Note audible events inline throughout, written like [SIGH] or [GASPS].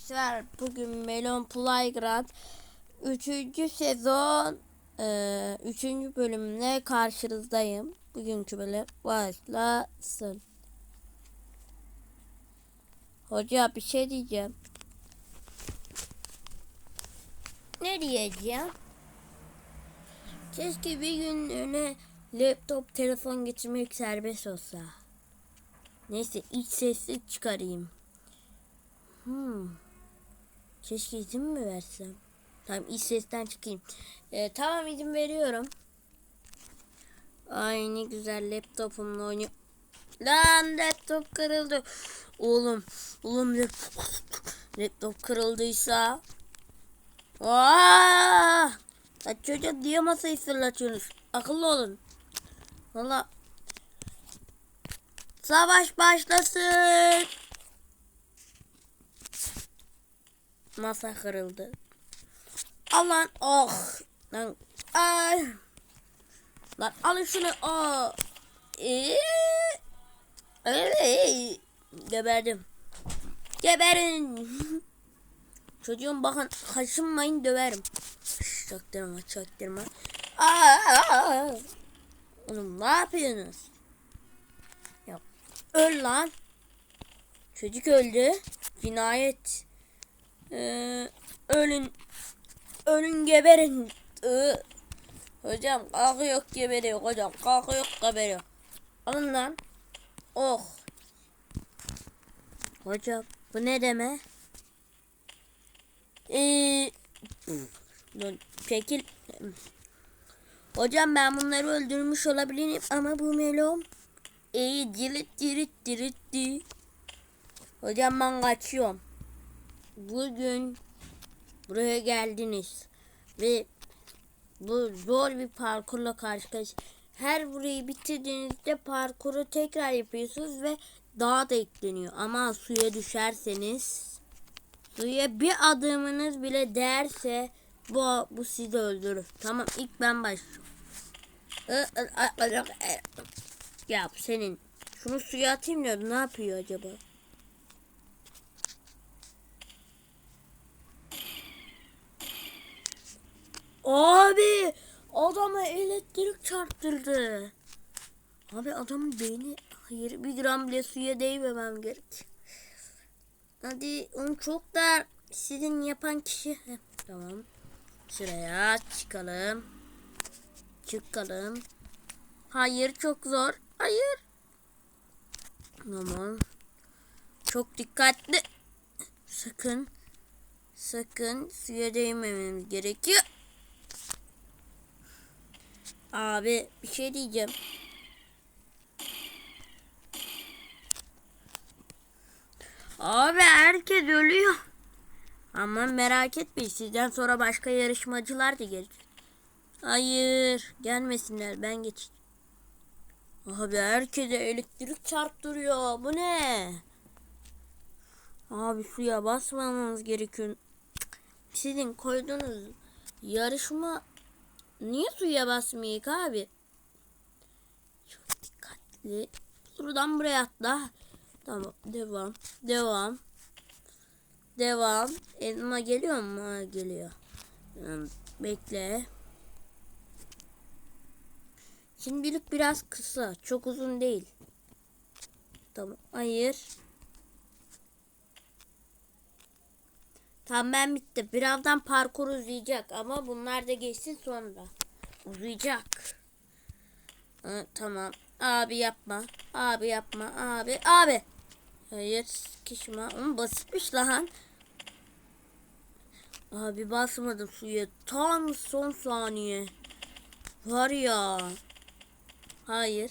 Arkadaşlar bugün Melon Playground 3. sezon 3. bölümle karşınızdayım. Bugünkü bölüm başlasın. Hoca bir şey diyeceğim. Ne diyeceğim? Keşke bir gün öyle laptop, telefon getirmek serbest olsa. Neyse iç sesli çıkarayım. Hmm. Keşke izin mi versem? Tamam iç sesten çıkayım. Ee, tamam izin veriyorum. Ay ne güzel laptopumla oynuyor. Lan laptop kırıldı. Oğlum, oğlum laptop, laptop kırıldıysa. Aa! Ya çocuk niye masayı fırlatıyorsunuz? Akıllı olun. Valla. Savaş başlasın. Masa kırıldı. Aman oh. Lan ay. Lan alın şunu. Oh. Ee, ee, geberdim. Geberin. [LAUGHS] Çocuğum bakın kaşınmayın döverim. Çaktırma çaktırma. Aa, oğlum ne yapıyorsunuz? Ya, öl lan. Çocuk öldü. Cinayet. Ee, ölün. Ölün geberin. Ee, hocam kalkıyor geberiyor hocam. Kalkıyor geberiyor. Alın lan. Oh. Hocam bu ne deme? Ee, dur, çekil. Hocam ben bunları öldürmüş olabilirim ama bu melom. İyi cirit cirit ciritti. Hocam ben kaçıyorum. Bugün buraya geldiniz ve bu zor bir parkurla karşı. Her burayı bitirdiğinizde parkuru tekrar yapıyorsunuz ve daha da ekleniyor. Ama suya düşerseniz suya bir adımınız bile değerse bu bu sizi öldürür. Tamam ilk ben başlıyorum. Ya senin şunu suya atayım diyor. Ne yapıyor acaba? Abi adama elektrik çarptırdı. Abi adamın beyni hayır bir gram bile suya değmemem gerek. Hadi onu çok da sizin yapan kişi. Heh, tamam. Şuraya çıkalım. Çıkalım. Hayır çok zor. Hayır. Tamam. Çok dikkatli. Sakın. Sakın suya değmememiz gerekiyor. Abi bir şey diyeceğim. Abi herkes ölüyor. Ama merak etmeyin sizden sonra başka yarışmacılar da gelecek. Hayır gelmesinler ben geçeyim. Abi herkese elektrik çarptırıyor. Bu ne? Abi suya basmamamız gerekiyor. Sizin koyduğunuz yarışma niye suya basmayık abi? Çok dikkatli. Buradan buraya atla. Tamam devam. Devam. Devam. Elma geliyor mu? Geliyor. Bekle. Şimdilik biraz kısa. Çok uzun değil. Tamam. Hayır. Tamam ben bitti. Birazdan parkur uzayacak ama bunlar da geçsin sonra. Uzayacak. Ha, tamam. Abi yapma. Abi yapma. Abi. Abi. Hayır. Kişime. Onu basitmiş lan. Abi basmadım suya. Tam son saniye. Var ya. Hayır.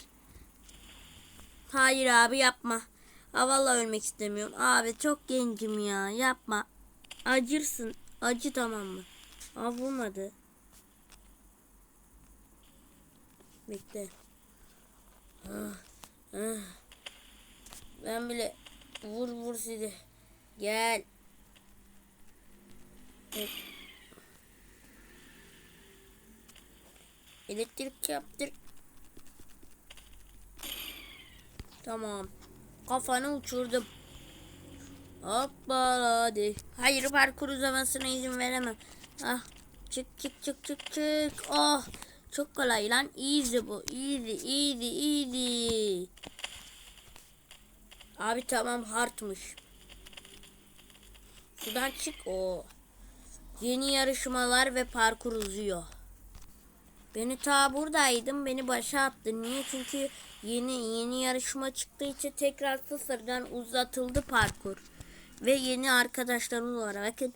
Hayır abi yapma. Ha ölmek istemiyorum. Abi çok gencim ya. Yapma. Acırsın. Acı tamam mı? Aa vurmadı. Bekle. Ah, ah. Ben bile vur vur sizi. Gel. Evet. Elektrik çarptır. Tamam. Kafanı uçurdum. Hoppala hadi. Hayır parkur uzamasına izin veremem. Ah çık çık çık çık çık. Oh çok kolay lan. Easy bu. Easy easy easy. Abi tamam hardmış. Sudan çık o. Yeni yarışmalar ve parkur uzuyor. Beni ta buradaydım beni başa attı. Niye? Çünkü yeni yeni yarışma çıktığı için tekrar sıfırdan uzatıldı parkur. Ve yeni arkadaşlarımız var. Bakın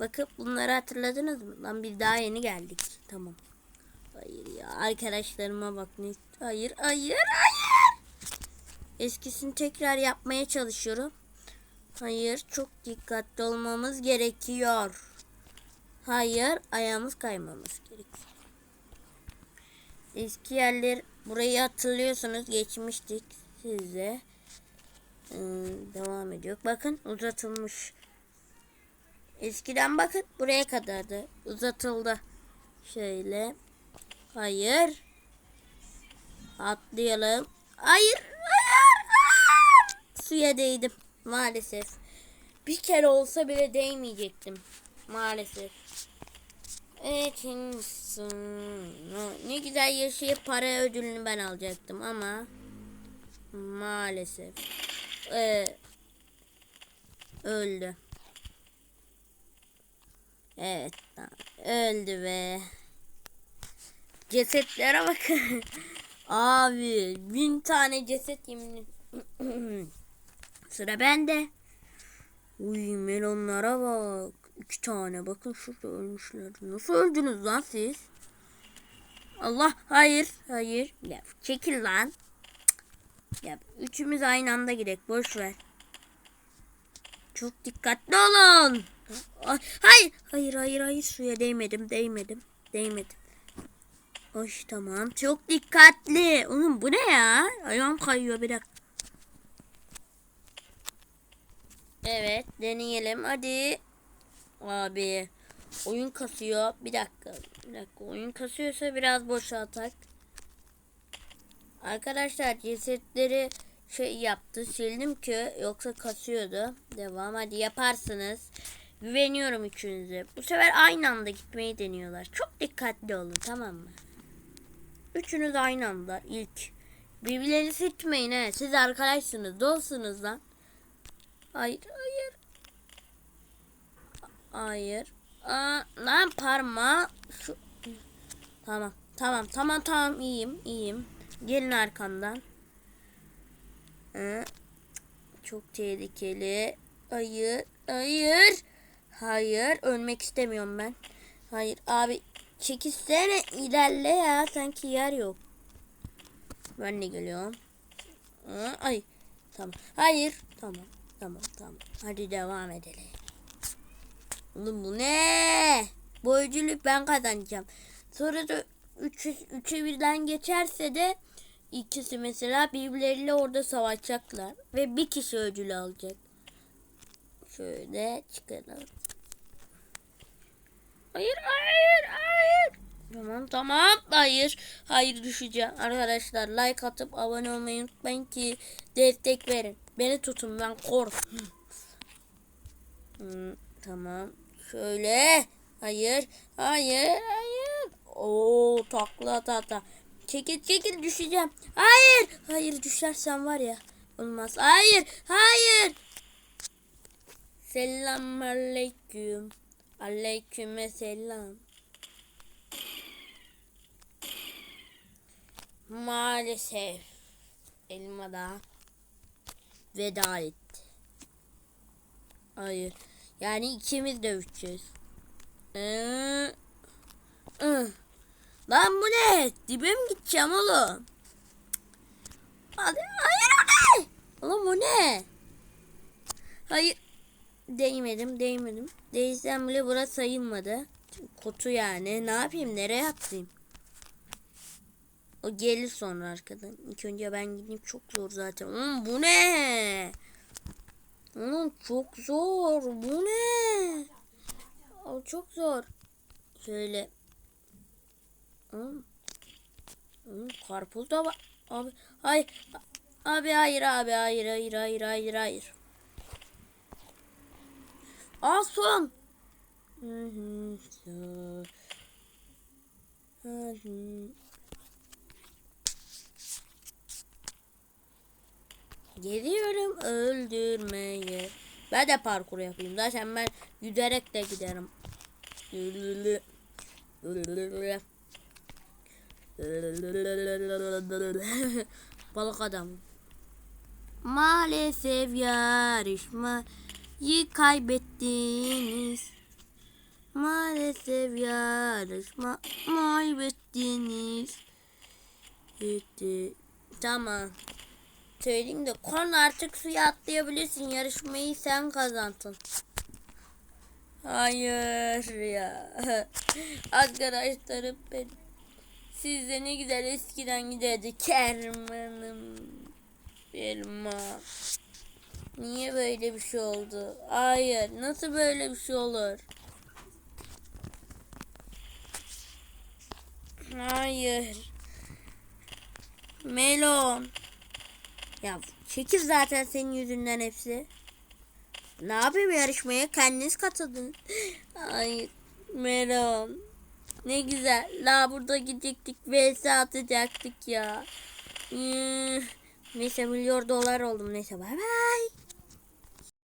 bakıp bunları hatırladınız mı? Lan biz daha yeni geldik. Tamam. Hayır ya arkadaşlarıma bak ne. Hayır hayır hayır. Eskisini tekrar yapmaya çalışıyorum. Hayır çok dikkatli olmamız gerekiyor. Hayır ayağımız kaymamız gerekiyor. Eski yerler burayı hatırlıyorsunuz geçmiştik size. Ee, devam ediyor. Bakın uzatılmış. Eskiden bakın buraya kadardı. Uzatıldı. Şöyle. Hayır. Atlayalım. Hayır. Hayır. Hayır. Suya değdim. Maalesef. Bir kere olsa bile değmeyecektim. Maalesef. Evet. Ne güzel yaşayıp para ödülünü ben alacaktım ama maalesef ee, öldü. Evet öldü ve cesetlere bakın. [LAUGHS] Abi bin tane ceset yemin [CLEARS THROAT] Sıra bende. Uy melonlara bak. İki tane bakın şurada ölmüşler. Nasıl öldünüz lan siz? Allah hayır hayır. Ya çekil lan. Ya üçümüz aynı anda gidek boş ver. Çok dikkatli olun. Ay, hayır hayır hayır hayır suya değmedim değmedim değmedim. Hoş tamam çok dikkatli. Oğlum bu ne ya? Ayağım kayıyor bir dakika. Evet deneyelim hadi. Abi oyun kasıyor. Bir dakika. Bir dakika oyun kasıyorsa biraz boşaltak. Arkadaşlar cesetleri şey yaptı sildim ki yoksa kasıyordu. Devam hadi yaparsınız. Güveniyorum üçünüze. Bu sefer aynı anda gitmeyi deniyorlar. Çok dikkatli olun tamam mı? Üçünüz aynı anda ilk. Birbirlerini sıkmayın he. Siz arkadaşsınız, dostsunuz lan. Hayır, hayır. Hayır. Aa, lan parmağı şu. Tamam, tamam, tamam, tamam. iyiyim, iyiyim. Gelin arkamdan. Ee, çok tehlikeli. Hayır, hayır. Hayır, ölmek istemiyorum ben. Hayır, abi çekilsene ilerle ya. Sanki yer yok. Ben de geliyorum. Aa, ay, tamam. Hayır, tamam, tamam, tamam. Hadi devam edelim. Oğlum bu ne? Bu ben kazanacağım. Sonra da 3 3'e birden geçerse de ikisi mesela birbirleriyle orada savaşacaklar ve bir kişi ödülü alacak. Şöyle çıkalım. Hayır, hayır, hayır. Tamam, tamam. Hayır, hayır düşeceğim. Arkadaşlar like atıp abone olmayı unutmayın ki destek verin. Beni tutun ben kork. Hmm, tamam. Şöyle. Hayır. Hayır. Hayır. Oo takla tata. Çekil çekil düşeceğim. Hayır. Hayır düşersen var ya. Olmaz. Hayır. Hayır. Selam aleyküm. Aleyküme selam. Maalesef elma da veda etti. Hayır. Yani ikimiz dövüşeceğiz. Ee, ıh. Lan bu ne? Dibe mi gideceğim oğlum? Hadi, hayır o ne? Oğlum bu ne? Hayır. Değmedim, değmedim. Değsem bile burası sayılmadı. Kutu yani. Ne yapayım? Nereye atlayayım? O gelir sonra arkadan. İlk önce ben gideyim. Çok zor zaten. Oğlum bu ne? Oğlum çok zor. Bu ne? O çok zor. Şöyle. Oğlum. Oğlum karpuz da var. Abi hayır. Abi hayır abi hayır hayır hayır hayır hayır. Hı. Geliyorum öldürmeye. Ben de parkur yapayım. Zaten ben yüzerek de giderim. [LAUGHS] Balık adam. Maalesef yarışmayı kaybettiniz. Maalesef yarışma kaybettiniz. Gitti. Tamam. Söyleyeyim de kon artık suya atlayabilirsin. Yarışmayı sen kazandın. Hayır ya. [LAUGHS] Arkadaşlarım benim. Siz ne güzel eskiden giderdi. Kermanım. Elma. Niye böyle bir şey oldu? Hayır. Nasıl böyle bir şey olur? Hayır. Melon. Ya çekil zaten senin yüzünden hepsi. Ne yapayım yarışmaya? Kendiniz katıldın. [GASPS] Hayır. Melon. Ne güzel. La burada gidecektik. VS atacaktık ya. Hmm. Neyse milyon dolar oldum. Neyse bay bay.